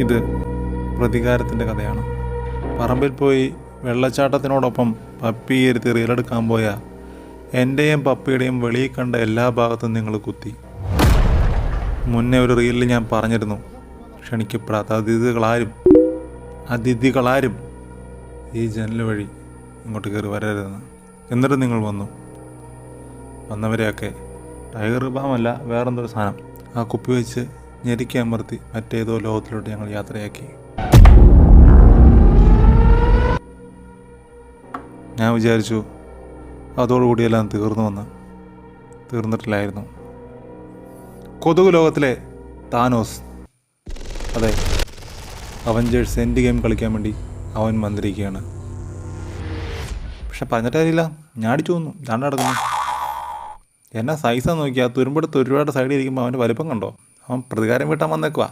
ഇത് പ്രതികാരത്തിന്റെ കഥയാണ്. പറമ്പിൽ പോയി വെള്ളച്ചാട്ടത്തിനോടൊപ്പം പപ്പി ഇരുത്തി റീലെടുക്കാൻ പോയ എന്റെയും പപ്പിയുടെയും വെളിയിൽ കണ്ട എല്ലാ ഭാഗത്തും നിങ്ങൾ കുത്തി. മുന്നേ ഒരു റീലിൽ ഞാൻ പറഞ്ഞിരുന്നു ക്ഷണിക്കപ്പെടാത്ത അതിഥികളാരും അതിഥികളാരും ഈ ജനൽ വഴി ഇങ്ങോട്ട് കയറി വരരുതെന്ന്. എന്നിട്ട് നിങ്ങൾ വന്നു. വന്നവരെയൊക്കെ ടൈഗർ ബാമല്ല വേറെന്തൊരു സാധനം. ആ കുപ്പി വെച്ച് ഞെരുക്കി അമർത്തി മറ്റേതോ ലോകത്തിലോട്ട് ഞങ്ങൾ യാത്രയാക്കി. ഞാൻ വിചാരിച്ചു അതോടുകൂടിയെല്ലാം തീർന്നു വന്ന് തീർന്നിട്ടില്ലായിരുന്നു. കൊതുക് ലോകത്തിലെ താനോസ്. അതെ അവഞ്ചേഴ്സ് എൻഡ് ഗെയിം കളിക്കാൻ വേണ്ടി അവൻ മന്ത്രിക്കുകയാണ് പക്ഷെ പറഞ്ഞിട്ട് ഞാടിച്ചു തോന്നുന്നു ഞാൻ നടക്കുന്നു എന്നാ സൈസാ നോക്കിയാൽ തുരുമ്പെടുത്ത് ഒരുപാട് സൈഡിൽ ഇരിക്കുമ്പോൾ അവന്റെ വലിപ്പം കണ്ടോ? അവൻ പ്രതികാരം വീട്ടാൻ വന്നേക്കുവാ.